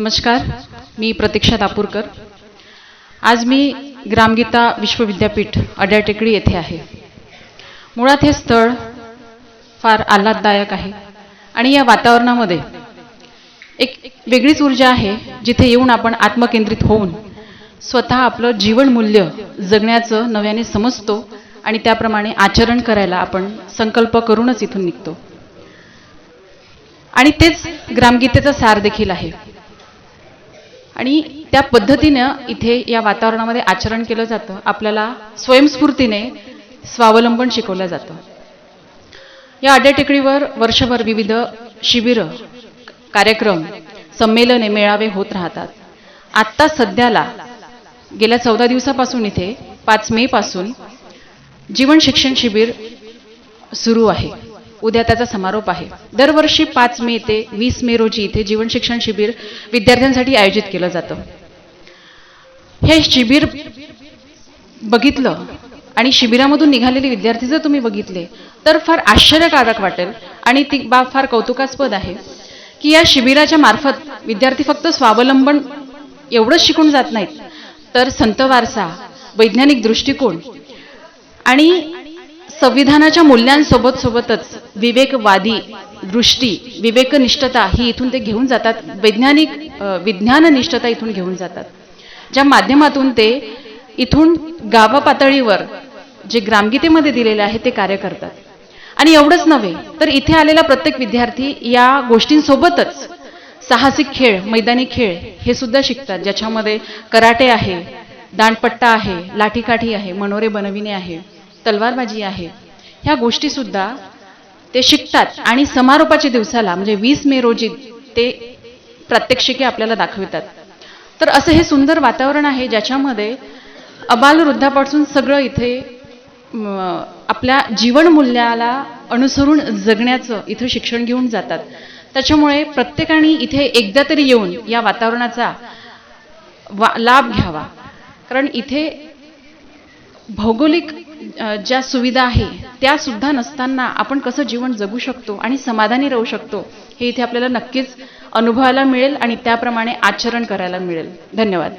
नमस्कार मी प्रतीक्षा दापूरकर. आज मी ग्रामगीता विश्वविद्यापीठ अड्याटेकडी येथे आहे. मुळात हे स्थळ फार आल्हाददायक आहे आणि या वातावरणामध्ये एक वेगळीच ऊर्जा आहे जिथे येऊन आपण आत्मकेंद्रित होऊन स्वतः आपलं जीवनमूल्य जगण्याचं नव्याने समजतो आणि त्याप्रमाणे आचरण करायला आपण संकल्प करूनच इथून निघतो. आणि तेच ग्रामगीतेचा सार देखील आहे. आणि त्या पद्धतीनं इथे या वातावरणामध्ये आचरण केलं जातं. आपल्याला स्वयंस्फूर्तीने स्वावलंबन शिकवलं जातं. या आड्याटेकडीवर वर्षभर विविध शिबिरं कार्यक्रम संमेलने मेळावे होत राहतात. आत्ता सध्याला गेल्या चौदा दिवसापासून इथे पाच मे पासून जीवन शिक्षण शिबिर सुरू आहे. उद्या त्याचा समारोप आहे. दरवर्षी पाच मे ते वीस मे रोजी इथे जीवन शिक्षण शिबिर विद्यार्थ्यांसाठी आयोजित केलं जातं. हे शिबिर बघितलं आणि शिबिरामधून निघालेले विद्यार्थी जर तुम्ही बघितले तर फार आश्चर्यकारक वाटेल आणि ती बाब फार कौतुकास्पद आहे की या शिबिराच्या मार्फत विद्यार्थी फक्त स्वावलंबन एवढंच शिकून जात नाहीत तर संत वारसा वैज्ञानिक दृष्टिकोन आणि संविधानाच्या मूल्यांसोबत सोबतच विवेकवादी दृष्टी विवेकनिष्ठता ही इथून ते घेऊन जातात. वैज्ञानिक विज्ञाननिष्ठता इथून घेऊन जातात. ज्या माध्यमातून ते इथून गावापातळीवर जे ग्रामगीतेमध्ये दिलेले आहे ते कार्य करतात. आणि एवढंच नव्हे तर इथे आलेला प्रत्येक विद्यार्थी या गोष्टींसोबतच साहसिक खेळ मैदानी खेळ हे सुद्धा शिकतात. ज्याच्यामध्ये कराटे आहे दांडपट्टा आहे लाठीकाठी आहे मनोरे बनविणे आहे. तलवारबाजी आहे. ह्या गोष्टीसुद्धा ते शिकतात आणि समारोपाच्या दिवसाला म्हणजे वीस मे रोजी ते प्रात्यक्षिके आपल्याला दाखवितात. तर असं हे सुंदर वातावरण आहे ज्याच्यामध्ये अबाल वृद्धापासून सगळं इथे आपल्या जीवनमूल्याला अनुसरून जगण्याचं इथं शिक्षण घेऊन जातात. त्याच्यामुळे प्रत्येकाने इथे एकदा तरी येऊन या वातावरणाचा वा लाभ घ्यावा. कारण इथे भौगोलिक ज्या सुविधा आहे त्या सुद्धा नसताना आपण कसं जीवन जगू शकतो आणि समाधानी राहू शकतो हे इथे आपल्याला नक्कीच अनुभवायला मिळेल आणि त्याप्रमाणे आचरण करायला मिळेल. धन्यवाद.